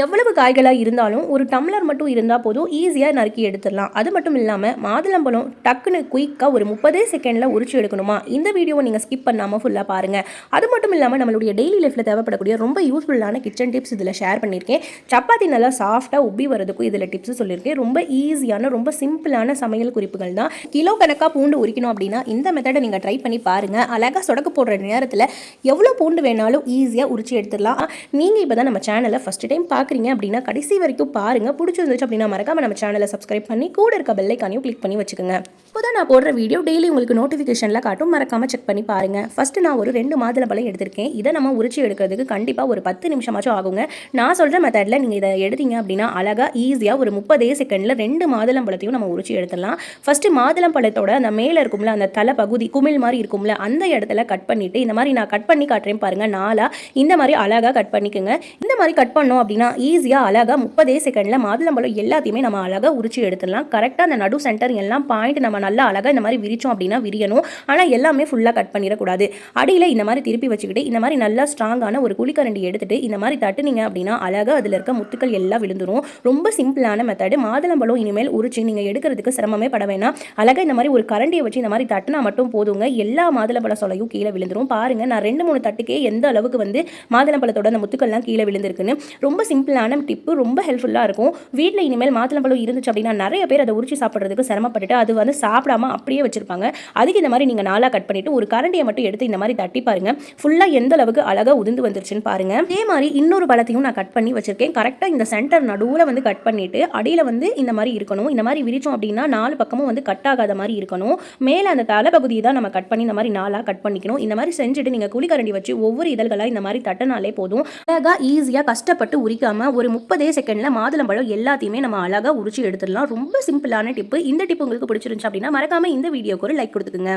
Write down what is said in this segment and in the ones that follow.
எவ்வளவு காய்களாக இருந்தாலும் ஒரு டம்ளர் மட்டும் இருந்தால் போதும் ஈஸியாக நறுக்கி எடுத்துடலாம். அது மட்டும் இல்லாமல் மாதுளம்பழம் டக்குன்னு குயிக்காக ஒரு முப்பதே செகண்டில் உரிச்சு எடுக்கணுமா? இந்த வீடியோவை நீங்கள் ஸ்கிப் பண்ணாமல் ஃபுல்லாக பாருங்கள் அது மட்டும் இல்லாமல் நம்மளுடைய டெய்லி லைஃப்பில் தேவைப்படக்கூடிய ரொம்ப யூஸ்ஃபுல்லான கிச்சன் டிப்ஸ் இதில் ஷேர் பண்ணியிருக்கேன். சப்பாத்தி நல்லா சாஃப்டாக உப்பி வரதுக்கும் இதில் டிப்ஸ் சொல்லியிருக்கேன். ரொம்ப ஈஸியான ரொம்ப சிம்பிளான சமையல் குறிப்புகள் தான். கிலோ கணக்காக பூண்டு உரிக்கணும் அப்படின்னா இந்த மெத்தடை நீங்கள் ட்ரை பண்ணி பாருங்கள் அழகாக சொடக்கு போடுற நேரத்தில் எவ்வளோ பூண்டு வேணாலும் ஈஸியாக உரிச்சு எடுத்துடலாம். நீங்கள் இப்போ தான் நம்ம சேனலை ஃபஸ்ட் டைம் பார்க்குறீங்க அப்படின்னா கடைசி வரைக்கும் பாருங்கள் பிடிச்சிருந்துச்சு அப்படின்னா மறக்காம நம்ம சேனலை சப்ஸ்கிரைப் பண்ணி கூட இருக்க பெல்லைக்கானையும் கிளிக் பண்ணி வச்சுக்கோங்க. இப்போதான் நான் போடுற வீடியோ டெய்லி உங்களுக்கு நோட்டிஃபிகேஷனில் காட்டும். மறக்காம செக் பண்ணி பாருங்க. ஃபர்ஸ்ட் நான் ஒரு ரெண்டு மாதுளம்பழம் எடுத்திருக்கேன். இதை நம்ம உரிச்சு எடுக்கிறதுக்கு கண்டிப்பாக ஒரு பத்து நிமிஷமாச்சும் ஆகுங்க. நான் சொல்கிற மெத்தடில் நீங்கள் இதை எடுத்தீங்க அப்படின்னா அழகாக ஈஸியாக ஒரு முப்பதே செகண்டில் ரெண்டு மாதுளம்பழத்தையும் நம்ம உரிச்சு எடுத்துடலாம். ஃபஸ்ட்டு மாதுளம்பழத்தோட அந்த மேலே இருக்கும்ல அந்த தலை பகுதி குமிழ் மாதிரி இருக்கும்ல அந்த இடத்துல கட் பண்ணிவிட்டு இந்த மாதிரி நான் கட் பண்ணி காட்டுறேன் பாருங்கள் நாளாக இந்த மாதிரி அழகாக கட் பண்ணிக்கோங்க. இந்த மாதிரி கட் பண்ணோம் அப்படின்னா ஈஸியாக அழகாக முப்பதே செகண்டில் மாதுளம்பழம் எல்லாத்தையுமே நம்ம அழகாக உரிச்சு எடுத்துடலாம். கரெக்டாக அந்த நடு சென்டர் எல்லாம் பாயிண்ட் நம்ம நல்லா அழகாக இந்த மாதிரி விரிச்சோம் அப்படின்னா விரியணும். ஆனால் எல்லாமே ஃபுல்லாக கட் பண்ணிடக்கூடாது. அடியில் இந்த மாதிரி திருப்பி வச்சுக்கிட்டு இந்த மாதிரி நல்லா ஸ்ட்ராங்கான ஒரு குழிக்கரண்டி எடுத்துகிட்டு இந்த மாதிரி தட்டுனீங்க அப்படின்னா அழகாக அதில் இருக்க முத்துக்கள் எல்லாம் விழுந்துரும். ரொம்ப சிம்பிளான மெத்தடு மாதுளம்பழம் இனிமேல் உரிச்சு நீங்கள் எடுக்கிறதுக்கு சிரமமே பட வேணாம். அழகாக இந்த மாதிரி ஒரு கரண்டியை வச்சு இந்த மாதிரி தட்டினா மட்டும் போதுங்க. எல்லா மாதுளம்பழ சொலையும் கீழே விழுந்துரும். பாருங்கள் நான் ரெண்டு மூணு தட்டுக்கே எந்த அளவுக்கு வந்து மாதுளம்பழத்தோட அந்த முத்துக்கள்லாம் கீழே விழுந்திருக்குன்னு ரொம்ப சிம்பிளான டிப்பு ரொம்ப ஹெல்ப்ஃபுல்லாக இருக்கும். வீட்டில் இனிமேல் மாதுளம்பழம் இருந்துச்சு அப்படின்னா நிறைய பேர் அதை உரிச்சு சாப்பிட்றதுக்கு சிரமப்பட்டுட்டு அது வந்து சாப்பிடாம அப்படியே வச்சிருப்பாங்க. அதுக்கு இந்த மாதிரி நீங்கள் நாளாக கட் பண்ணிட்டு ஒரு கரண்டியை மட்டும் எடுத்து இந்த மாதிரி தட்டி பாருங்க. ஃபுல்லாக எந்த அளவுக்கு அழகாக உதிர்ந்து வந்துருச்சுன்னு பாருங்க. அதே மாதிரி இன்னொரு பழத்தையும் நான் கட் பண்ணி வச்சிருக்கேன். கரெக்டாக இந்த சென்டர் நடுவில் வந்து கட் பண்ணிட்டு அடியில் வந்து இந்த மாதிரி இருக்கணும். இந்த மாதிரி விரிச்சோம் அப்படின்னா நாலு பக்கமும் வந்து கட் ஆகாத மாதிரி இருக்கணும். மேலே அந்த தலைப்பகுதியை தான் நம்ம கட் பண்ணி இந்த மாதிரி நாளாக கட் பண்ணிக்கணும். இந்த மாதிரி செஞ்சுட்டு நீங்கள் குழிக்கரண்டி வச்சு ஒவ்வொரு இதழ்களாக இந்த மாதிரி தட்டினாலே போதும். அழகாக ஈஸியாக கஷ்டப்பட்டு உரிக்காமல் ஒரு முப்பதே செகண்டில் மாதுளம்பழம் எல்லாத்தையுமே நம்ம அழகாக உரிச்சு எடுத்துடலாம். ரொம்ப சிம்பிளான டிப்பு இந்த டிப் உங்களுக்கு பிடிச்சிருந்துச்சு அப்படின்னா மறக்காமல் இந்த வீடியோக்கு ஒரு லைக் கொடுத்துக்குங்க.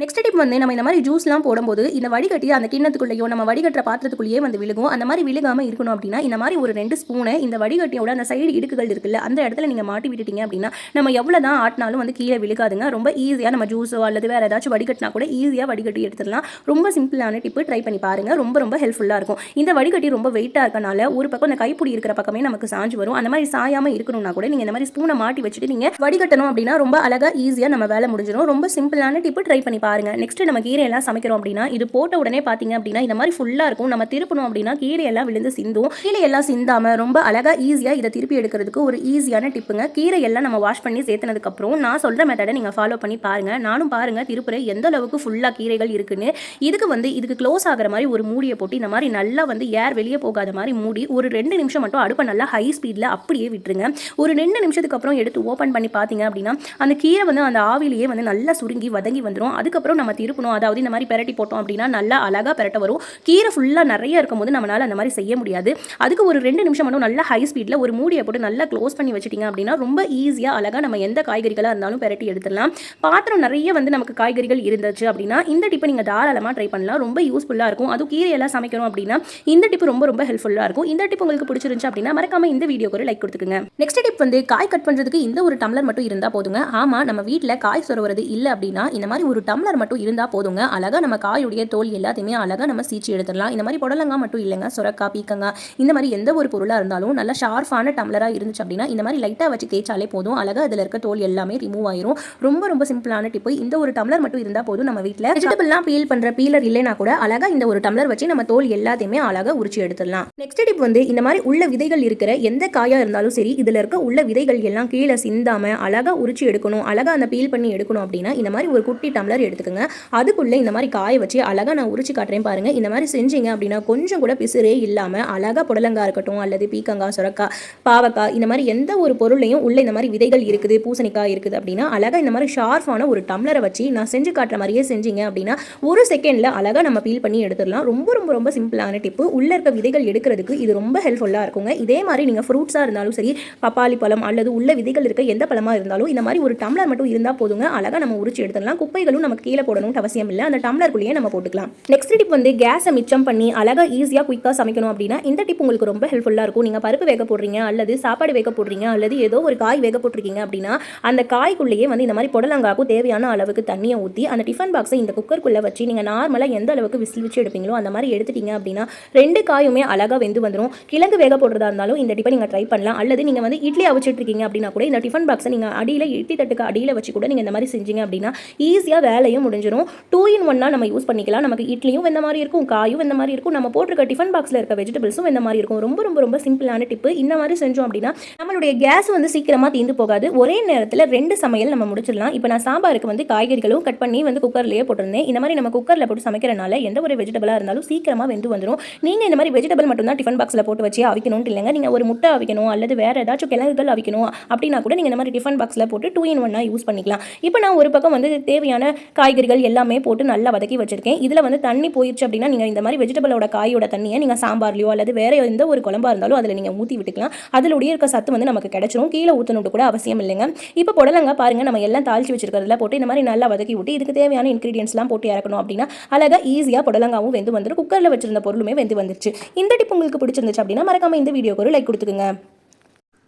நெக்ஸ்ட் டிப் வந்து நம்ம இந்த மாதிரி ஜூஸ்லாம் போடும்போது இந்த வடிகட்டி அந்த கிண்ணத்துக்குள்ளேயோ நம்ம வடிகட்டுற பாத்திரத்துக்குள்ளேயே வந்து விழுகும். அந்த மாதிரி விழுகாமல் இருக்கணும் அப்படின்னா இந்த மாதிரி ஒரு ரெண்டு ஸ்பூனை இந்த வடிகட்டியோட அந்த சைடு இடுக்குகள் இருக்குல்ல அந்த இடத்துல நீங்கள் மாட்டி விட்டுட்டீங்க அப்படின்னா நம்ம எவ்வளோ தான் ஆட்டினாலும் வந்து கீழே விழுகாதுங்க. ரொம்ப ஈஸியாக நம்ம ஜூஸோ அல்லது வேறு ஏதாச்சும் வடிகட்டினா கூட ஈஸியாக வடிகட்டி எடுத்துடலாம். ரொம்ப சிம்பிளான டிப்பு ட்ரை பண்ணி பாருங்கள் ரொம்ப ரொம்ப ஹெல்ப்ஃபுல்லாக இருக்கும். இந்த வடிகட்டி ரொம்ப வெயிட்டாக இருக்கனால ஒரு பக்கம் அந்த கைப்பிடி இருக்கிற பக்கமே நமக்கு சாஞ்சு வரும். அந்த மாதிரி சாயாமல் இருக்கணும்னா கூட நீங்கள் இந்த மாதிரி ஸ்பூனை மாட்டி வச்சுட்டு நீங்கள் வடிகட்டணும் அப்படின்னா ரொம்ப அழகாக ஈஸியாக நம்ம வேலை முடிஞ்சிடும் ரொம்ப சிம்பிளான டிப்பு ட்ரை பண்ணி பாருங்கள் நெக்ஸ்ட்டு நம்ம கீரையெல்லாம் சமைக்கிறோம் அப்படின்னா இது போட்ட உடனே பார்த்தீங்க அப்படின்னா இந்த மாதிரி ஃபுல்லாக இருக்கும். நம்ம திருப்பணும் அப்படின்னா கீரையெல்லாம் விழுந்து சிந்தும். கீரையெல்லாம் சிந்தாமல் ரொம்ப அழகாக ஈஸியாக இதை திருப்பி எடுக்கிறதுக்கு ஒரு ஈஸியான டிப்புங்க கீரையெல்லாம் நம்ம வாஷ் பண்ணி சேர்த்துனதுக்கப்புறம் நான் சொல்கிற மெத்தடை நீங்கள் ஃபாலோ பண்ணி பாருங்கள் நானும் பாருங்கள் திருப்புற எந்த அளவுக்கு ஃபுல்லாக கீரைகள் இருக்குன்னு. இதுக்கு வந்து இதுக்கு க்ளோஸ் ஆகிற மாதிரி ஒரு மூடியை போட்டு இந்த மாதிரி நல்லா வந்து ஏர் வெளியே போகாத மாதிரி மூடி ஒரு ரெண்டு நிமிஷம் மட்டும் அடுப்பை நல்லா ஹை ஸ்பீடில் அப்படியே விட்டுருங்க. ஒரு ரெண்டு நிமிஷத்துக்கு அப்புறம் எடுத்து ஓப்பன் பண்ணி பார்த்தீங்க அப்படின்னா அந்த கீரை வந்து அந்த ஆவிலேயே வந்து நல்லா சுருங்கி வதங்கி வந்துடும் அதுக்கு அதுக்கப்புறம் நம்ம திருப்பணும். அதாவது இந்த மாதிரி பெரட்டி போட்டோம் அப்படின்னா நல்லா அழகாக பெரட்ட வரும். கீரை ஃபுல்லாக நிறைய இருக்கும்போது நம்மளால் அந்த மாதிரி செய்ய முடியாது. அதுக்கு ஒரு ரெண்டு நிமிஷம் மட்டும் நல்லா ஹை ஸ்பீடில் ஒரு மூடியை போட்டு நல்லா க்ளோஸ் பண்ணி வச்சிட்டிங்க அப்படின்னா ரொம்ப ஈஸியாக அழகாக நம்ம எந்த காய்கறிகளாக இருந்தாலும் பெரட்டி எடுத்துடலாம். பாத்திரம் நிறைய வந்து நமக்கு காய்கறிகள் இருந்துச்சு அப்படின்னா இந்த டிப்பை நீங்கள் தாராளமாக ட்ரை பண்ணலாம். ரொம்ப யூஸ்ஃபுல்லாக இருக்கும். அதுவும் கீரையெல்லாம் சமைக்கணும் அப்படின்னா இந்த டிப்பு ரொம்ப ரொம்ப ஹெல்ப்ஃபுல்லாக இருக்கும். இந்த டிப் உங்களுக்கு பிடிச்சிருந்துச்சு அப்படின்னா மறக்காம இந்த வீடியோக்கு ஒரு லைக் கொடுத்துக்குங்க. நெக்ஸ்ட் டிப் வந்து காய் கட் பண்ணுறதுக்கு இந்த ஒரு டம்ளர் மட்டும் இருந்தால் போதுங்க. ஆமாம் நம்ம வீட்டில் காய் சொருவது இல்லை அப்படின்னா இந்த மாதிரி ஒரு டம்ளர் மட்டும் இருந்தால் போதுங்க. அழகாக நம்ம காயுடைய தோல் எல்லாத்தையுமே அழகாக நம்ம சீச்சு எடுத்துடலாம். இந்த மாதிரி புடலங்காய் மட்டும் இல்லைங்க. சுரக்காய் பீக்கங்காய் இந்த மாதிரி எந்த ஒரு பொருளாக இருந்தாலும் நல்லா ஷார்ப்பான டம்ளராக இருந்துச்சு அப்படின்னா இந்த மாதிரி லைட்டாக வச்சு தேய்ச்சாலே போதும். அழகாக அதில் இருக்க தோல் எல்லாமே ரிமூவ் ஆயிரும். ரொம்ப ரொம்ப சிம்பிளான டிப்பு இந்த ஒரு டம்ளர் மட்டும் இருந்தால் போதும் நம்ம வீட்டில் வெஜிடபிள்லாம் பீல் பண்ணுற பீலர் இல்லைனா கூட அழகாக இந்த ஒரு டம்ளர் வச்சு நம்ம தோல் எல்லாத்தையுமே அழகாக உரிச்சு எடுத்துடலாம். நெக்ஸ்ட் டிப் வந்து இந்த மாதிரி உள்ள விதைகள் இருக்கிற எந்த காயாக இருந்தாலும் சரி இதில் இருக்க உள்ள விதைகள் எல்லாம் கீழே சிந்தாமல் அழகாக உரிச்சு எடுக்கணும். அழகாக அந்த பீல் பண்ணி எடுக்கணும் அப்படின்னா இந்த மாதிரி ஒரு குட்டி டம்ளர் எடுத்துக்கோங்க. அதுக்குள்ளே இந்த மாதிரி காய வச்சு அழகாக நான் உரிச்சு காட்டுறேன் பாருங்கள் இந்த மாதிரி செஞ்சீங்க அப்படின்னா கொஞ்சம் கூட பிசுறே இல்லாமல் அழகாக புடலங்காய் இருக்கட்டும் அல்லது பீக்கங்காய் சுரக்காய் பாவக்காய் இந்த மாதிரி எந்த ஒரு பொருளையும் உள்ள இந்த மாதிரி விதைகள் இருக்குது பூசணிக்காய் இருக்குது அப்படின்னா அழகாக இந்த மாதிரி ஷார்ப்பான ஒரு டம்ளரை வச்சு நான் செஞ்சு காட்டுற மாதிரியே செஞ்சீங்க அப்படின்னா ஒரு செகண்டில் அழகாக நம்ம பீல் பண்ணி எடுத்துடலாம். ரொம்ப ரொம்ப ரொம்ப சிம்பிளான டிப்பு உள்ளே இருக்க விதைகள் எடுக்கிறதுக்கு இது ரொம்ப ஹெல்ப்ஃபுல்லாக இருக்குங்க. இதே மாதிரி நீங்கள் ஃப்ரூட்ஸாக இருந்தாலும் சரி பப்பாளி பழம் அல்லது உள்ள விதைகள் இருக்க எந்த பழமாக இருந்தாலும் இந்த மாதிரி ஒரு டம்ளர் மட்டும் இருந்தால் போதுங்க. அழகாக நம்ம உரிச்சு எடுத்துடலாம். குப்பைகளும் நம்ம நமக்கு கீழே போடணும்னு அவசியம் இல்லை. அந்த டம்ளருக்குள்ளேயே நம்ம போட்டுக்கலாம். நெக்ஸ்ட் டிப் வந்து கேஸை மிச்சம் பண்ணி அழகாக ஈஸியாக குயிக்காக சமைக்கணும் அப்படின்னா இந்த டிப் உங்களுக்கு ரொம்ப ஹெல்ப்ஃபுல்லாக இருக்கும். நீங்கள் பருப்பு வேக போடுறீங்க அல்லது சாப்பாடு வேக போடுறீங்க அல்லது ஏதோ ஒரு காய் வேக போட்டிருக்கீங்க அப்படின்னா அந்த காய்க்குள்ளேயே வந்து இந்த மாதிரி புடலங்காக்கும் தேவையான அளவுக்கு தண்ணியை ஊற்றி அந்த டிஃபன் பாக்ஸை இந்த குக்கருக்குள்ளே வச்சு நீங்கள் நார்மலாக எந்த அளவுக்கு விசில் வச்சு எடுப்பீங்களோ அந்த மாதிரி எடுத்துட்டீங்க அப்படின்னா ரெண்டு காயுமே அழகாக வெந்து வந்துடும் கிழங்கு வேக போடுறதா இருந்தாலும் இந்த டிப்பை நீங்கள் ட்ரை பண்ணலாம். அல்லது நீங்கள் வந்து இட்லி அவிச்சிட்டு இருக்கீங்க அப்படின்னா கூட இந்த டிஃபன் பாக்ஸை நீங்கள் அடியில் இட்லி தட்டுக்கு அடியில் வச்சு கூட நீங்கள் இந்த மாதிரி செஞ்சீங்க அப்படின்னா ஈஸியாக வேலை வேலையும் முடிஞ்சிடும் டூ இன் ஒன்னாக நம்ம யூஸ் பண்ணிக்கலாம். நமக்கு இட்லியும் இந்த மாதிரி இருக்கும் காயும் இந்த மாதிரி இருக்கும். நம்ம போட்டிருக்க டிஃபன் பாக்ஸில் இருக்க வெஜிடபிள்ஸும் இந்த மாதிரி இருக்கும். ரொம்ப ரொம்ப ரொம்ப சிம்பிளான டிப்பு இந்த மாதிரி செஞ்சோம் அப்படின்னா நம்மளுடைய கேஸ் வந்து சீக்கிரமாக தீந்து போகாது. ஒரே நேரத்தில் ரெண்டு சமையல் நம்ம முடிச்சிடலாம். இப்போ நான் சாம்பாருக்கு வந்து காய்கறிகளும் கட் பண்ணி வந்து குக்கர்லேயே போட்டிருந்தேன். இந்த மாதிரி நம்ம குக்கரில் போட்டு சமைக்கிறனால எந்த ஒரு வெஜிடபிளாக இருந்தாலும் சீக்கிரமாக வெந்து வந்துடும் நீங்கள் இந்த மாதிரி வெஜிடபிள் மட்டும் தான் டிஃபன் பாக்ஸில் போட்டு வச்சு அவிக்கணும்னு இல்லைங்க. நீங்கள் ஒரு முட்டை அவிக்கணும் அல்லது வேறு ஏதாச்சும் கிழங்குகள் அவிக்கணும் அப்படின்னா கூட நீங்கள் இந்த மாதிரி டிஃபன் பாக்ஸில் போட்டு டூ இன் ஒன்னாக யூஸ் பண்ணிக்கலாம். இப்போ நான் ஒரு பக்கம் வந்து தேவையான காய்கறிகள் எல்லாமே போட்டு நல்லா வதக்கி வச்சிருக்கேன். இதில் வந்து தண்ணி போயிடுச்சு அப்படின்னா நீங்கள் இந்த மாதிரி வெஜிடபிளோட காயோட தண்ணியை நீங்கள் சாம்பார்லையோ அல்லது வேறு எந்த ஒரு குழம்பா இருந்தாலும் அதில் நீங்கள் ஊற்றி விட்டுக்கலாம். அதிலுடைய இருக்க சத்து வந்து நமக்கு கிடைச்சிரும். கீழே ஊற்றணுட்டு கூட அவசியம் இல்லைங்க. இப்போ புடலங்க பாருங்க. நம்ம எல்லாம் தாளிச்சு வச்சிருக்கிறதுல போட்டு இந்த மாதிரி நல்லா வதக்கி விட்டு இதுக்கு தேவையான இன்க்ரீடியன்ஸ்லாம் போட்டு இறக்கணும் அப்படின்னா அழகாக ஈஸியாக புடலங்காவும் வெந்து வந்துடும் குக்கரில் வச்சிருந்த பொருளுமே வெந்து வந்துருச்சு. இந்த டிப் உங்களுக்கு பிடிச்சிருந்துச்சு அப்படின்னா மறக்காம இந்த வீடியோக்கு ஒரு லைக் கொடுத்துக்குங்க.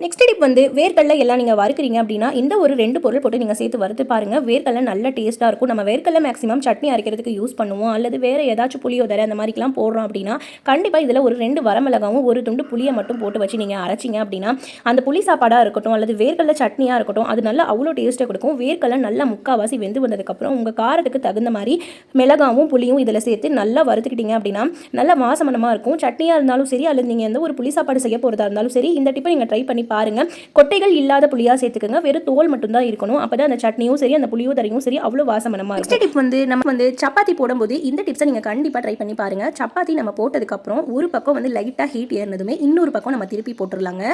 நெக்ஸ்ட் டிப் வந்து வேர்க்கடலை எல்லாம் நீங்கள் வறுக்கிறீங்க அப்படின்னா இந்த ஒரு ரெண்டு பொருள் போட்டு நீங்கள் சேர்த்து வறுத்து பாருங்கள் வேர்க்கடலை நல்ல டேஸ்ட்டாக இருக்கும். நம்ம வேர்க்கடலை மேக்ஸிமம் சட்னி அரைக்கிறதுக்கு யூஸ் பண்ணுவோம். அல்லது வேறு ஏதாச்சும் புளியோதரை அந்த மாதிரிலாம் போடுறோம் அப்படின்னா கண்டிப்பாக இதில் ஒரு ரெண்டு வரமிளகாவும் ஒரு துண்டு புளியை மட்டும் போட்டு வச்சு நீங்கள் அரைச்சிங்க அப்படின்னா அந்த புளி சாப்பாடாக இருக்கட்டும் அல்லது வேர்க்கடலை சட்னியாக இருக்கட்டும் அது நல்லா அவ்வளோ டேஸ்ட்டாக கொடுக்கும். வேர்க்கடலை நல்லா முக்கால்வாசி வெந்து வந்ததுக்கப்புறம் உங்கள் காரத்துக்கு தகுந்த மாதிரி மிளகாவும் புளியும் இதில் சேர்த்து நல்லா வறுத்துக்கிட்டீங்க அப்படின்னா நல்லா வாசமனமாக இருக்கும். சட்னியாக இருந்தாலும் சரி அல்லது நீங்கள் எந்த ஒரு புளி சாப்பாடு செய்ய போகிறதா இருந்தாலும் சரி இந்த டிப்பை நீங்கள் ட்ரை பண்ணி பாருங்க. கொட்டைகள் இல்லாத புளியா சேர்த்துக்கோங்க. வெறும் தோல் மட்டும்தான் இருக்கணும். அப்பதான் அந்த சட்னியும் சரி அந்த புளியோதரையும் சரி அவ்வளோ வாசமனமா இருக்கும் டிப் வந்து நம்ம வந்து சப்பாத்தி போடும்போது இந்த டிப்ஸை நீங்கள் கண்டிப்பாக ட்ரை பண்ணி பாருங்க. சப்பாத்தி நம்ம போட்டதுக்கப்புறம் ஒரு பக்கம் வந்து லைட்டாக ஹீட் ஏறினதுமே இன்னொரு பக்கம் நம்ம திருப்பி போட்டுடலாங்க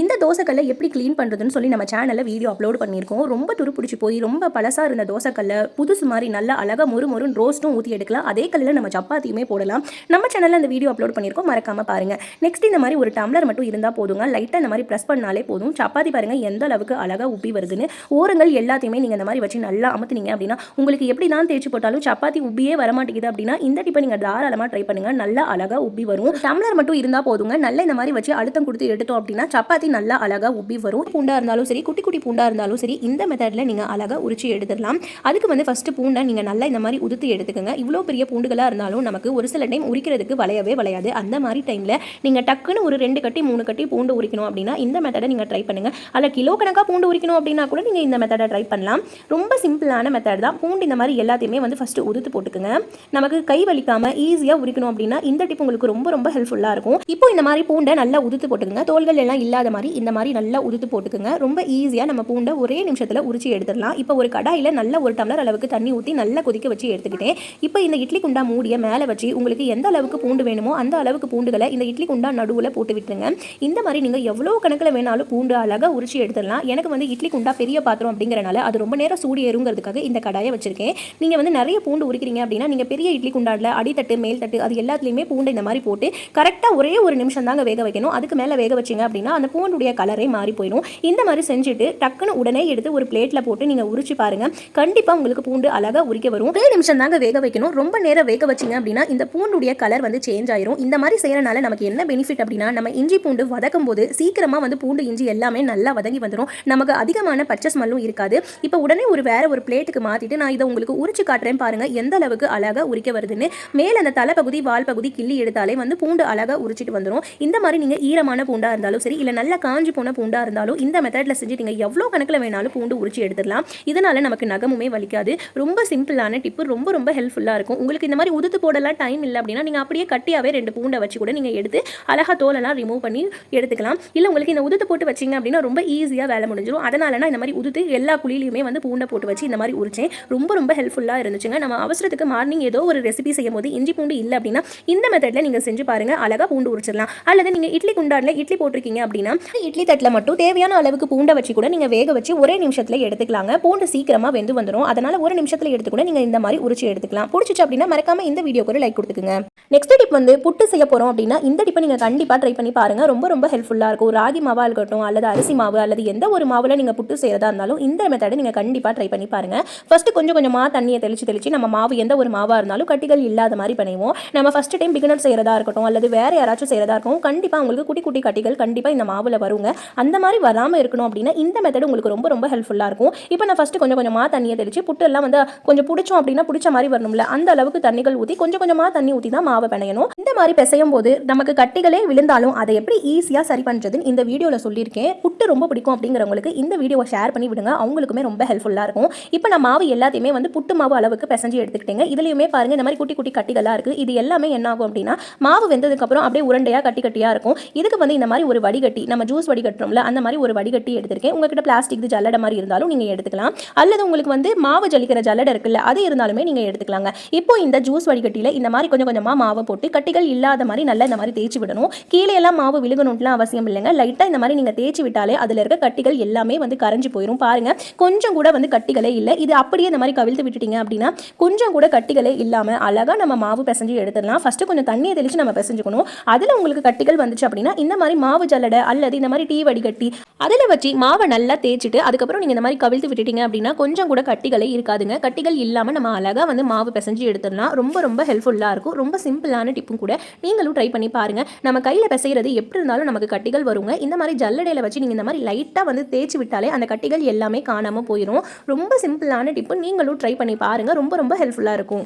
இந்த தோசைக்கல்லை எப்படி க்ளீன் பண்ணுறதுன்னு சொல்லி நம்ம சேனலில் வீடியோ அப்லோட் பண்ணியிருக்கோம். ரொம்ப துருப்பிடிச்சு போய் ரொம்ப பழசாக இருந்த தோசைக்கல்லை புதுசு மாதிரி நல்லா அழகாக மொறு மொறுன்னு ரோஸ்ட்டும் ஊற்றி எடுக்கலாம். அதே கல்லில் நம்ம சப்பாத்தியுமே போடலாம். நம்ம சேனலில் அந்த வீடியோ அப்லோட் பண்ணியிருக்கோம். மறக்காமல் பாருங்கள் நெக்ஸ்ட் இந்த மாதிரி ஒரு டம்ளர் மட்டும் இருந்தால் போதுங்க. லைட்டாக இந்த மாதிரி ப்ரெஸ் பண்ணாலே போதும். சப்பாத்தி பாருங்கள் எந்த அளவுக்கு அழகாக உப்பி வருதுன்னு. ஓரங்கள் எல்லாத்தையுமே நீங்கள் இந்த மாதிரி வச்சு நல்லா அமுத்துனீங்க அப்படின்னா உங்களுக்கு எப்படி தான் தேய்ச்சி போட்டாலும் சப்பாத்தி உப்பியே வரமாட்டேங்குது அப்படின்னா இந்த டிப்பை நீங்கள் தாராளமாக ட்ரை பண்ணுங்கள் நல்லா அழகாக உப்பி வரும். டம்ளர் மட்டும் இருந்தால் போதுங்க. நல்லா இந்த மாதிரி வச்சு அழுத்தம் கொடுத்து எடுத்தோம் அப்படின்னா சப்பாத்தி நல்லா அழகாக உப்பி வரும். பூண்டாக இருந்தாலும் சரி குட்டி குட்டி பூண்டாக இருந்தாலும் சரி இந்த மெத்தடில் நீங்கள் அழகாக உரிச்சு எடுத்துடலாம். அதுக்கு வந்து ஃபஸ்ட்டு பூண்டை நீங்கள் நல்லா இந்த மாதிரி உதுத்து எடுத்துக்கோங்க. இவ்வளோ பெரிய பூண்டுகளாக இருந்தாலும் நமக்கு ஒரு சில டைம் உரிக்கிறதுக்கு வளையவே வளையாது அந்த மாதிரி டைமில் நீங்கள் டக்குன்னு ஒரு ரெண்டு கட்டி மூணு கட்டி பூண்டு உரிக்கணும் அப்படின்னா இந்த மெத்தடை நீங்கள் ட்ரை பண்ணுங்கள் அதில் கிலோ கணக்காக பூண்டு உரிக்கணும் அப்படின்னா கூட நீங்கள் இந்த மெத்தடை ட்ரை பண்ணலாம். ரொம்ப சிம்பிளான மெத்தட் தான். பூண்டு இந்த மாதிரி எல்லாத்தையுமே வந்து ஃபஸ்ட்டு உதுத்து போட்டுக்கோங்க. நமக்கு கை வலிக்காமல் ஈஸியாக உரிக்கணும் அப்படின்னா இந்த டிப் உங்களுக்கு ரொம்ப ரொம்ப ஹெல்ப்ஃபுல்லாக இருக்கும். இப்போ இந்த மாதிரி பூண்டை நல்லா உதுத்து போட்டுக்கோங்க. தோள்கள் எல்லாம் இல்லாத மாதிரி இந்த மாதிரி நல்லா உதுத்து போட்டுக்கோங்க. ரொம்ப ஈஸியாக நம்ம பூண்டை ஒரே நிமிஷத்தில் உரிச்சு எடுத்துடலாம். இப்போ ஒரு கடாயில் நல்ல ஒரு டம்ளர் அளவுக்கு தண்ணி ஊற்றி நல்லா கொதிக்க வச்சு எடுத்துக்கிட்டேன். இப்போ இந்த இட்லி குண்டா மூடிய மேலே வச்சு உங்களுக்கு எந்த அளவுக்கு பூண்டு வேணுமோ அந்த அளவுக்கு பூண்டுகளை இந்த இட்லி குண்டா நடுவில் போட்டு விட்டுருங்க. இந்த மாதிரி நீங்கள் எவ்வளோ கணக்கில் வேணாலும் பூண்டு அழகாக உரிச்சு எடுத்துடலாம். எனக்கு வந்து இட்லி குண்டா பெரிய பாத்திரம் அப்படிங்கிறனால அது ரொம்ப நேரம் சூடு ஏறுங்கிறதுக்காக இந்த கடாயை வச்சிருக்கேன். நீங்கள் வந்து நிறைய பூண்டு உரிக்கிறீங்க அப்படின்னா நீங்கள் பெரிய இட்லி குண்டாடில் அடித்தட்டு மேல் தட்டு அது எல்லாத்துலேயுமே பூண்டு இந்த மாதிரி போட்டு கரெக்டாக ஒரே ஒரு நிமிஷம் தாங்க வேக வைக்கணும். அதுக்கு மேலே வேக வச்சிங்க அப்படின்னா அந்த பூண்டுடைய கலரே மாறி போயிடும் இந்த மாதிரி செஞ்சுட்டு டக்குன்னு உடனே எடுத்து ஒரு பிளேட்டில் போட்டு நீங்கள் உரிச்சு பாருங்க. கண்டிப்பாக உங்களுக்கு பூண்டு அழகாக உரிக்க வரும். ஒரே நிமிஷம் தாங்க வேக வைக்கணும். ரொம்ப நேரம் வேக வச்சிங்க அப்படின்னா இந்த பூண்டுடைய கலர் வந்து சேஞ்ச் ஆயிரும். இந்த மாதிரி செய்யறனால நமக்கு என்ன பெனிஃபிட் அப்படின்னா நம்ம இஞ்சி பூண்டு வதக்கும் போது சீக்கிரமாக வந்து பூண்டு இஞ்சி எல்லாமே நல்லா வதங்கி வந்துடும் நமக்கு அதிகமான பச்சை ஸ்மெல்லும் இருக்காது. இப்போ உடனே ஒரு வேற ஒரு பிளேட்டுக்கு மாற்றிட்டு நான் இதை உங்களுக்கு உரிச்சு காட்டுறேன் பாருங்க. எந்த அளவுக்கு அழகாக உரிக்க வருதுன்னு. மேலே அந்த தலைப்பகுதி வால் பகுதி கிள்ளி எடுத்தாலே வந்து பூண்டு அழகாக உரிச்சிட்டு வந்துடும் இந்த மாதிரி நீங்கள் ஈரமான பூண்டா இருந்தாலும் சரி இல்லை நல்ல காஞ்சி போன பூண்டாக இருந்தாலும் இந்த மெத்தடில் செஞ்சுட்டீங்க எவ்வளோ கணக்கில் வேணாலும் பூண்டு உரிச்சு எடுத்துடலாம். இதனால் நமக்கு நகமுமே வலிக்காது. ரொம்ப சிம்பிளான டிப்பு ரொம்ப ரொம்ப ஹெல்ப்ஃபுல்லாக இருக்கும். உங்களுக்கு இந்த மாதிரி உதுத்து போடலாம் டைம் இல்லை அப்படின்னா நீங்கள் அப்படியே கட்டியாகவே ரெண்டு பூண்டை வச்சு கூட நீங்கள் எடுத்து அழகாக தோலெல்லாம் ரிமூவ் பண்ணி எடுத்துக்கலாம். இல்லை உங்களுக்கு இந்த உதுத்து போட்டு வச்சிங்க அப்படின்னா ரொம்ப ஈஸியாக வேலை முடிஞ்சிடும் அதனால நான் இந்த மாதிரி உதுத்து எல்லா குழியிலையுமே வந்து பூண்டை போட்டு வச்சு இந்த மாதிரி உரிச்சேன். ரொம்ப ரொம்ப ஹெல்ப்ஃபுல்லாக இருந்துச்சுங்க. நம்ம அவசரத்துக்கு மார்னிங் ஏதோ ஒரு ரெசிபி செய்யும் போது இஞ்சி பூண்டு இல்லை அப்படின்னா இந்த மெத்தடில் நீங்கள் செஞ்சு பாருங்கள் அழகாக பூண்டு உரிச்சிடலாம். அல்லது நீங்கள் இட்லி குண்டாடில் இட்லி போட்டிருக்கீங்க அப்படின்னா இட்லி தட்டில் மட்டும் தேவையான அளவுக்கு பூண்டை வச்சு கூட நீங்கள் வேக வச்சு ஒரே நிமிஷத்தில் எடுத்துக்கலாங்க. பூண்டு சீக்கிரமாக வெந்து வந்துடும் அதனால் ஒரு நிமிஷத்தில் எடுத்து கூட நீங்கள் இந்த மாதிரி உரிச்சு எடுத்துக்கலாம். பிடிச்சிச்சு அப்படின்னா மறக்காம இந்த வீடியோக்கு ஒரு லைக் கொடுத்துக்குங்க. நெக்ஸ்ட் டிப் வந்து புட்டு செய்ய போகிறோம் அப்படின்னா இந்த டிப்பை நீங்கள் கண்டிப்பாக ட்ரை பண்ணி பாருங்கள் ரொம்ப ரொம்ப ஹெல்ப்ஃபுல்லாக இருக்கும். ராகி மாவாக இருக்கட்டும் அல்லது அரிசி மாவு அல்லது எந்த ஒரு மாவில் நீங்கள் புட்டு செய்கிறதா இருந்தாலும் இந்த மெத்தடை நீங்கள் கண்டிப்பாக ட்ரை பண்ணி பாருங்கள் ஃபஸ்ட்டு கொஞ்சம் கொஞ்சமாக தண்ணியை தெளிச்சு தெளிச்சு நம்ம மாவு எந்த ஒரு மாவாக இருந்தாலும் கட்டிகள் இல்லாத மாதிரி பண்ணுவோம் நம்ம ஃபஸ்ட் டைம் பிகினர் செய்கிறதா இருக்கட்டும் அல்லது வேறு யாராச்சும் செய்கிறதா இருக்கும் கண்டிப்பாக உங்களுக்கு குட்டி குட்டி கட்டிகள் கண்டிப்பாக இந்த மாவில் வருங்க. அந்த மாதிரி வராமல் இருக்கணும் அப்படின்னா இந்த மெத்தட் உங்களுக்கு ரொம்ப ரொம்ப ஹெல்ப்ஃபுல்லாக இருக்கும். இப்போ நான் ஃபஸ்ட்டு கொஞ்சம் கொஞ்சமாக தண்ணியை தெளிச்சு புட்டு எல்லாம் வந்து கொஞ்சம் பிடிச்சோம் அப்படின்னா பிடிச்ச மாதிரி வரணும்ல. அந்த அளவுக்கு தண்ணிகள் ஊற்றி கொஞ்சம் கொஞ்சமாக தண்ணி ஊற்றி தான் மாவை பிணையணும். இந்த மாதிரி பிசையும் போது நமக்கு கட்டிகளே விழுந்தாலும் அதை எப்படி ஈஸியாக சரி பண்ணுறதுன்னு இந்த வீடியோவில் சொல்லியிருக்கேன். புட்டு ரொம்ப பிடிக்கும் அப்படிங்கிறவங்களுக்கு இந்த வீடியோவை ஷேர் பண்ணி விடுங்க. அவங்களுக்குமே ரொம்ப ஹெல்ப்ஃபுல்லாக இருக்கும். இப்போ நான் மாவு எல்லாத்தையுமே வந்து புட்டு மாவு அளவுக்கு பிசைஞ்சு எடுத்துக்கிட்டேங்க. இதுலையுமே பாருங்க இந்த மாதிரி குட்டி குட்டி கட்டிகளாக இருக்குது இது எல்லாமே என்ன ஆகும் அப்படின்னா மாவு வெந்ததுக்கப்புறம் அப்படியே உருண்டையாக கட்டி கட்டியாக இருக்கும். இதுக்கு வந்து இந்த மாதிரி ஒரு வடிகட்டி நம்ம ஜூஸ் வடிகட்டுறோம்ல அந்த மாதிரி ஒரு வடிகட்டி எடுத்திருக்கேன். உங்ககிட்ட பிளாஸ்டிக் ஜல்லடை மாதிரி இருந்தாலும் நீங்கள் எடுத்துக்கலாம். அல்லது உங்களுக்கு வந்து மாவு ஜலிக்கிற ஜல்லடை இருக்குல்ல அது இருந்தாலுமே நீங்கள் எடுத்துக்கலாங்க. இப்போ இந்த ஜூஸ் வடிகட்டியில் இந்த மாதிரி கொஞ்சம் கொஞ்சமாக மாவை போட்டு கட்டிகள் இல்லாத மாதிரி நல்லா இந்த மாதிரி தேய்ச்சி விடணும். கீழே எல்லாம் மாவு விழுகணும்லாம் அவசியம் இல்லைங்க. லைட்டாக இந்த மாதிரி நீங்கள் தேய்ச்சி விட்டாலே அதில் இருக்க கட்டிகள் எல்லாமே வந்து கரைஞ்சு போயிடும் பாருங்கள் கொஞ்சம் கூட வந்து கட்டிகளே இல்லை. இது அப்படியே இந்த மாதிரி கவிழ்த்து விட்டுட்டீங்க அப்படின்னா கொஞ்சம் கூட கட்டிகளே இல்லாமல் அழகாக நம்ம மாவு பிசைஞ்சு எடுத்துடலாம். ஃபஸ்ட்டு கொஞ்சம் தண்ணியை தெளித்து நம்ம பிசைஞ்சுக்கணும். அதில் உங்களுக்கு கட்டிகள் வந்துச்சு அப்படின்னா இந்த மாதிரி மாவு ஜல்லடை அல்லது இந்த மாதிரி டீ வடிகட்டி அதில் வச்சு மாவை நல்லா தேய்ச்சிட்டு அதுக்கப்புறம் நீங்கள் இந்த மாதிரி கவிழ்த்து விட்டுட்டீங்க அப்படின்னா கொஞ்சம் கூட கட்டிகளே இருக்காதுங்க. கட்டிகள் இல்லாமல் நம்ம அழகாக வந்து மாவு பிசைஞ்சு எடுத்துடலாம். ரொம்ப ரொம்ப ஹெல்ப்ஃபுல்லாக இருக்கும். ரொம்ப சிம்பிளான டிப்பும் கூட நீங்களும் ட்ரை பண்ணி பாருங்கள் நம்ம கையில் பிசைகிறது எப்படி இருந்தாலும் நமக்கு கட்டிகள் வருங்க. இந்த மாதிரி ஜல்லடையில் வச்சு நீங்கள் இந்த மாதிரி லைட்டாக வந்து தேய்ச்சி விட்டாலே அந்த கட்டிகள் எல்லாமே காணாமல் போயிடும் ரொம்ப சிம்பிளான டிப்பு நீங்களும் ட்ரை பண்ணி பாருங்கள் ரொம்ப ரொம்ப ஹெல்ப்ஃபுல்லாக இருக்கும்.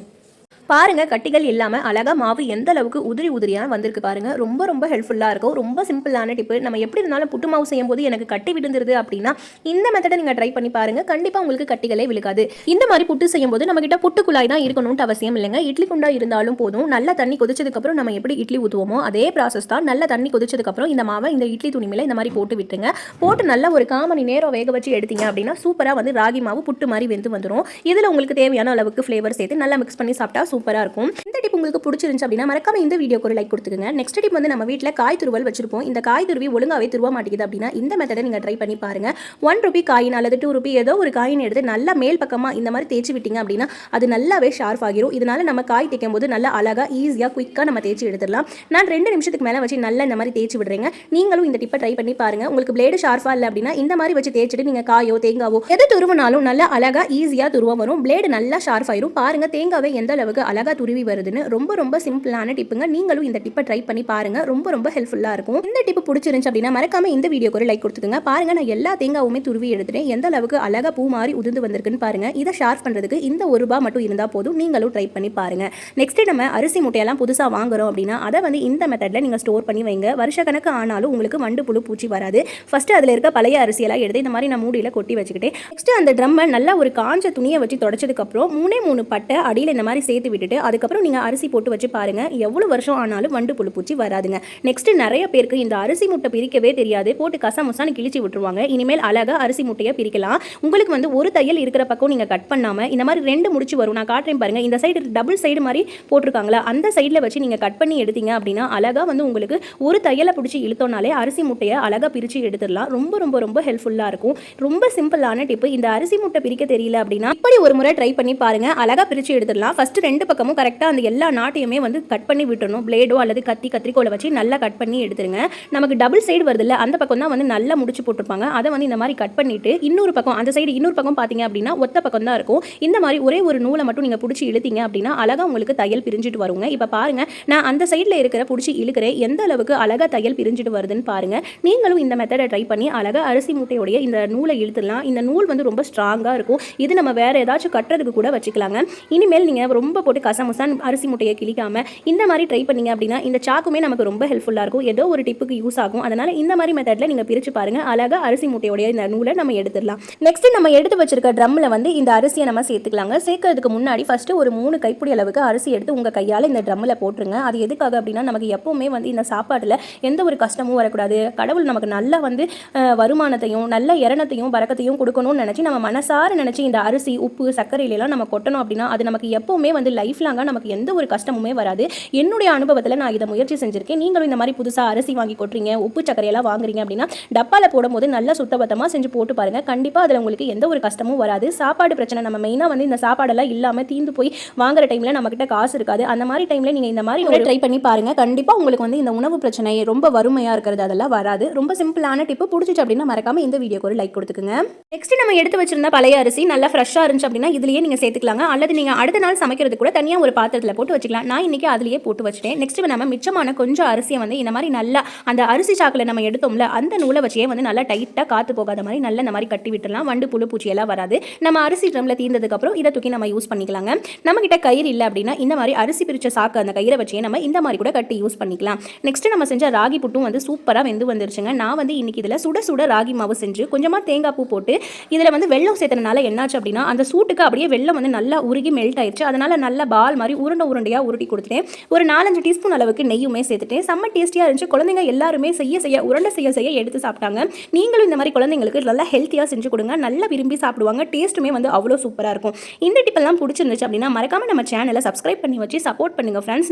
பாருங்க கட்டிகள் இல்லாமல் அழகா மாவு எந்த அளவுக்கு உதிரி உதிரியாக வந்திருக்கு பாருங்க. ரொம்ப ரொம்ப ஹெல்ப்ஃபுல்லாக இருக்கும். ரொம்ப சிம்பிளான டிப்பு நம்ம எப்படி இருந்தாலும் புட்டு மாவு செய்யும் போது எனக்கு கட்டி விழுந்துருது அப்படின்னா இந்த மெத்தடை நீங்கள் ட்ரை பண்ணி பாருங்க. கண்டிப்பாக உங்களுக்கு கட்டிகளே விழுக்காது இந்த மாதிரி புட்டு செய்யும் போது நம்ம கிட்ட புட்டு குழாய் தான் இருக்கணும்னு அவசியம் இல்லைங்க. இட்லி குண்டா இருந்தாலும் போதும். நல்ல தண்ணி கொதிச்சதுக்கப்புறம் நம்ம எப்படி இட்லி ஊற்றுவோமோ அதே ப்ராசஸ் தான். நல்ல தண்ணி கொதிச்சதுக்கப்புறம் இந்த மாவை இந்த இட்லி துணி மேல இந்த மாதிரி போட்டு விட்டுருங்க. போட்டு நல்லா ஒரு கால் மணி நேரம் வேக வச்சு எடுத்தீங்க அப்படின்னா சூப்பராக வந்து ராகி மாவு புட்டு மாதிரி வெந்து வந்துடும் இதில் உங்களுக்கு தேவையான அளவுக்கு ஃப்ளேவர் சேர்த்து நல்லா மிக்ஸ் பண்ணி சாப்பிட்டா சூப்பராக இருக்கும். இந்த டிப் உங்களுக்கு பிடிச்சிருந்துச்சு அப்படின்னா மறக்காம இந்த வீடியோக்கு ஒரு லைக் கொடுத்துக்கங்க. நெக்ஸ்ட் டிப் வந்து நம்ம வீட்டில் காய் துருவல் வச்சிருப்போம். இந்த காய் துருவி ஒழுங்காவே துருவ மாட்டேங்குது அப்படின்னா இந்த மெத்தடை நீங்கள் ட்ரை பண்ணி பாருங்க. ஒன் ருபி காயின் அல்லது டூ ருபி ஏதோ ஒரு காயின் எடுத்து நல்லா மேல் பக்கமாக இந்த மாதிரி தேய்ச்சி விட்டீங்க அப்படின்னா அது நல்லாவே ஷார்ப் ஆகிரும். இதனால நம்ம காய் தேய்க்கும் போது நல்லா அழகாக ஈஸியாக குயிக்காக நம்ம தேய்ச்சி எடுத்துடலாம். நான் ரெண்டு நிமிஷத்துக்கு மேலே வச்சு நல்லா இந்த மாதிரி தேய்ச்சி விடுறேங்க. நீங்களும் இந்த டிப்பை ட்ரை பண்ணி பாருங்க. உங்களுக்கு பிளேடு ஷார்ப்பாக இல்லை அப்படின்னா இந்த மாதிரி வச்சு தேய்ச்சிட்டு நீங்கள் காயோ தேங்காவோ எது துருவினாலும் நல்லா அழகாக ஈஸியாக துருவம் வரும். பிளேடு நல்லா ஷார்ப் ஆயிரும். பாருங்க தேங்காவை எந்த அளவுக்கு அழகாக துருவி வருது. பண்ணுறதுன்னு ரொம்ப ரொம்ப சிம்பிளான டிப்புங்க. நீங்களும் இந்த டிப்பை ட்ரை பண்ணி பாருங்க. ரொம்ப ரொம்ப ஹெல்ப்ஃபுல்லாக இருக்கும். இந்த டிப்பு பிடிச்சிருந்துச்சு அப்படின்னா மறக்காம இந்த வீடியோக்கு ஒரு லைக் கொடுத்துக்கோங்க. பாருங்க நான் எல்லா தேங்காவுமே துருவி எடுத்துட்டேன். எந்த அளவுக்கு அழகாக பூ மாதிரி உதிர்ந்து வந்திருக்குன்னு பாருங்க. இதை ஷார்ப் பண்ணுறதுக்கு இந்த ஒரு ரூபா மட்டும் இருந்தால் போதும். நீங்களும் ட்ரை பண்ணி பாருங்க. நெக்ஸ்ட் நம்ம அரிசி முட்டையெல்லாம் புதுசாக வாங்குறோம் அப்படின்னா அதை வந்து இந்த மெத்தடில் நீங்கள் ஸ்டோர் பண்ணி வைங்க. வருஷக்கணக்கு ஆனாலும் உங்களுக்கு வண்டு புழு பூச்சி வராது. ஃபஸ்ட்டு அதில் இருக்க பழைய அரிசியெல்லாம் எடுத்து இந்த மாதிரி நான் மூடியில் கொட்டி வச்சுக்கிட்டேன். நெக்ஸ்ட் அந்த ட்ரம்மை நல்லா ஒரு காஞ்ச துணியை வச்சு தொடச்சதுக்கப்புறம் மூணே மூணு பட்டை அடியில் இந்த மாதிரி சேர்த்து விட்டுட்டு அதுக்கப்புறம் நீங்கள் அரிசி போட்டு வச்சு பாருங்க. எவ்வளோ வருஷம் ஆனாலும் வண்டு புழு பூச்சி வராதுங்க. நெக்ஸ்ட் நிறைய பேருக்கு இந்த அரிசி முட்டை பிரிக்கவே தெரியாது. போட்டு கசமுசான்னு கிழிச்சு விட்டுருவாங்க. இனிமேல் அழகாக அரிசி முட்டையை பிரிக்கலாம். உங்களுக்கு வந்து ஒரு தையல் இருக்கிற பக்கம் நீங்கள் கட் பண்ணாமல் இந்த மாதிரி ரெண்டு முடிச்சு வரும். நான் காட்டுறேன் பாருங்கள் இந்த சைடு டபுள் சைடு மாதிரி போட்டிருக்காங்களா? அந்த சைடில் வச்சு நீங்கள் கட் பண்ணி எடுத்தீங்க அப்படின்னா அழகாக வந்து உங்களுக்கு ஒரு தையலை பிடிச்சி இழுத்தோனாலே அரிசி முட்டையை அழகாக பிரித்து எடுத்துடலாம். ரொம்ப ரொம்ப ரொம்ப ஹெல்ப்ஃபுல்லாக இருக்கும். ரொம்ப சிம்பிளான டிப்பு இந்த அரிசி முட்டை பிரிக்க தெரியல அப்படின்னா இப்படி ஒரு முறை ட்ரை பண்ணி பாருங்க. அழகா பிரித்து எடுத்துடலாம். ஃபஸ்ட்டு ரெண்டு பக்கமும் கரெக்டாக அந்த எல்லா நாட்டையுமே வந்து கட் பண்ணி விட்டுறணும். பிளேடோ அல்லது கத்தி கத்திரிக்கோலை வச்சு நல்லா கட் பண்ணி எடுத்துருங்க. நமக்கு டபுள் சைடு வருது இல்லை அந்த பக்கம் தான் வந்து நல்லா முடிச்சு போட்டிருப்பாங்க. அதை வந்து இந்த மாதிரி கட் பண்ணிட்டு இன்னொரு பக்கம் அந்த சைடு இன்னொரு பக்கம் பார்த்தீங்க அப்படின்னா ஒத்த பக்கம் தான் இருக்கும். இந்த மாதிரி ஒரே ஒரு நூலை மட்டும் நீங்கள் பிடிச்சி இழுத்தீங்க அப்படின்னா அழகாக உங்களுக்கு தையல் பிரிஞ்சுட்டு வருங்க. இப்போ பாருங்க நான் அந்த சைடில் இருக்கிற பிடிச்சி இழுக்கிறேன். எந்த அளவுக்கு அழகாக தையல் பிரிஞ்சுட்டு வருதுன்னு பாருங்க. நீங்களும் இந்த மெத்தடை ட்ரை பண்ணி அழகாக அரிசி மூட்டையோடைய இந்த நூலை இழுத்துடலாம். இந்த நூல் வந்து ரொம்ப ஸ்ட்ராங்காக இருக்கும். இது நம்ம வேற ஏதாச்சும் கட்டுறதுக்கு கூட வச்சுக்கலாங்க. இனிமேல் நீங்கள் ரொம்ப போட்டு கசமுசான் அரிசி அரிசி முட்டையை கிளிக்காமல் இந்த மாதிரி ட்ரை பண்ணீங்க அப்படின்னா இந்த சாக்குமே நமக்கு ரொம்ப ஹெல்ப்ஃபுல்லாக இருக்கும். ஏதோ ஒரு டிப்புக்கு யூஸ் ஆகும். அதனால் இந்த மாதிரி மெத்தடில் நீங்கள் பிரித்து பாருங்கள் அழகாக அரிசி மூட்டையோடைய இந்த நூலை நம்ம எடுத்துடலாம். நெக்ஸ்ட் நம்ம எடுத்து வச்சிருக்க ட்ரம்மில் வந்து இந்த அரிசியை நம்ம சேர்த்துக்கலாங்க. சேர்க்கறதுக்கு முன்னாடி ஃபஸ்ட்டு ஒரு மூணு கைப்பிடி அளவுக்கு அரிசி எடுத்து உங்கள் கையால் இந்த ட்ரம்மில் போட்டுருங்க. அது எதுக்காக அப்படின்னா நமக்கு எப்போவுமே வந்து இந்த சாப்பாட்டில் எந்த ஒரு கஷ்டமும் வரக்கூடாது. கடவுள் நமக்கு நல்ல வந்து வருமானத்தையும் நல்ல இரணத்தையும் பறக்கத்தையும் கொடுக்கணும்னு நினச்சி நம்ம மனசார நினச்சி இந்த அரிசி உப்பு சர்க்கரையிலலாம் நம்ம கொட்டணும் அப்படின்னா அது நமக்கு எப்போவுமே வந்து லைஃப் லாங்காக நமக்கு எந்த எந்த ஒரு கஷ்டமுமே வராது. என்னுடைய அனுபவத்தில் நான் இதை முயற்சி செஞ்சிருக்கேன். நீங்களும் இந்த மாதிரி புதுசாக அரிசி வாங்கி கொட்டுறீங்க உப்பு சக்கரையெல்லாம் வாங்குறீங்க அப்படின்னா டப்பாவில் போடும்போது நல்லா சுத்தபத்தமாக செஞ்சு போட்டு பாருங்க. கண்டிப்பாக அதில் உங்களுக்கு எந்த ஒரு கஷ்டமும் வராது. சாப்பாடு பிரச்சனை நம்ம மெயினாக வந்து இந்த சாப்பாடெல்லாம் இல்லாமல் தீந்து போய் வாங்குற டைமில் நம்மக்கிட்ட காசு இருக்காது. அந்த மாதிரி டைமில் நீங்கள் இந்த மாதிரி ஒரு ட்ரை பண்ணி பாருங்க. கண்டிப்பாக உங்களுக்கு வந்து இந்த உணவு பிரச்சனை ரொம்ப வறுமையாக இருக்கிறது அதெல்லாம் வராது. ரொம்ப சிம்பிளான டிப்பு பிடிச்சிச்சு அப்படின்னா மறக்காம இந்த வீடியோக்கு ஒரு லைக் கொடுத்துக்குங்க. நெக்ஸ்ட் நம்ம எடுத்து வச்சிருந்த பழைய அரிசி நல்லா ஃப்ரெஷ்ஷாக இருந்துச்சு அப்படின்னா இதுலயே நீங்கள் சேர்த்துக்கலாங்க. அல்லது நீங்கள் அடுத்த நாள் சமைக்கிறது கூட தனியாக ஒரு பாத்திரத்தில் போட்டு வச்சுக்கலாம். நான் இன்னைக்கு அதிலேயே போட்டு வச்சிட்டேன். நெக்ஸ்ட் நம்ம மிச்சமான கொஞ்சம் அரிசியை வந்து இந்த மாதிரி நல்லா அந்த அரிசி சாக்கில் நம்ம எடுத்தோம்ல அந்த நூலை வச்சே வந்து நல்லா டைட்டாக காற்று போகாத மாதிரி நல்லா இந்த மாதிரி கட்டி விட்டுலாம் வண்டு புழு பூச்சியெல்லாம் வராது. நம்ம அரிசி ட்ரம்ல தீர்ந்ததுக்கப்புறம் இதை தூக்கி நம்ம யூஸ் பண்ணிக்கலாங்க. நம்ம கிட்ட கயிறு இல்லை அப்படின்னா இந்த மாதிரி அரிசி பிரித்த சாக்கு அந்த கயிறை வச்சே நம்ம இந்த மாதிரி கூட கட்டி யூஸ் பண்ணிக்கலாம். நெக்ஸ்ட்டு நம்ம செஞ்ச ராகி புட்டும் வந்து சூப்பராக வெந்து வந்துருச்சுங்க. நான் வந்து இன்றைக்கி இதில் சுட சுட ராகி மாவு செஞ்சு கொஞ்சமாக தேங்காய் பூ போட்டு இதில் வந்து வெள்ளம் சேர்த்தனால என்னாச்சு அப்படின்னா அந்த சூட்டுக்கு அப்படியே வெள்ளம் வந்து நல்லா உருகி மெல்ட் ஆயிடுச்சு அதனால் நல்ல பால் மாதிரி உருண்டை உருண்டையாக உருட்டி கொடுத்துட்டேன். ஒரு நாலஞ்சு டீஸ்பூன் அளவுக்கு நெய்யுமே சேர்த்துட்டேன். செம்ம டேஸ்டியாக இருந்துச்சு. குழந்தைங்க எல்லாருமே செய்ய செய்ய உருண்டை செய்ய செய்ய எடுத்து சாப்பிட்டாங்க. நீங்களும் இந்த மாதிரி குழந்தைங்களுக்கு நல்லா ஹெல்த்தியாக செஞ்சு கொடுங்க. நல்லா விரும்பி சாப்பிடுவாங்க. டேஸ்ட்டுமே வந்து அவ்வளோ சூப்பராக இருக்கும். இந்த டிப்பெல்லாம் பிடிச்சிருந்துச்சு அப்படின்னா மறக்காம நம்ம சேனலை சப்ஸ்கிரைப் பண்ணி வச்சு சப்போர்ட் பண்ணுங்கள் ஃப்ரெண்ட்ஸ்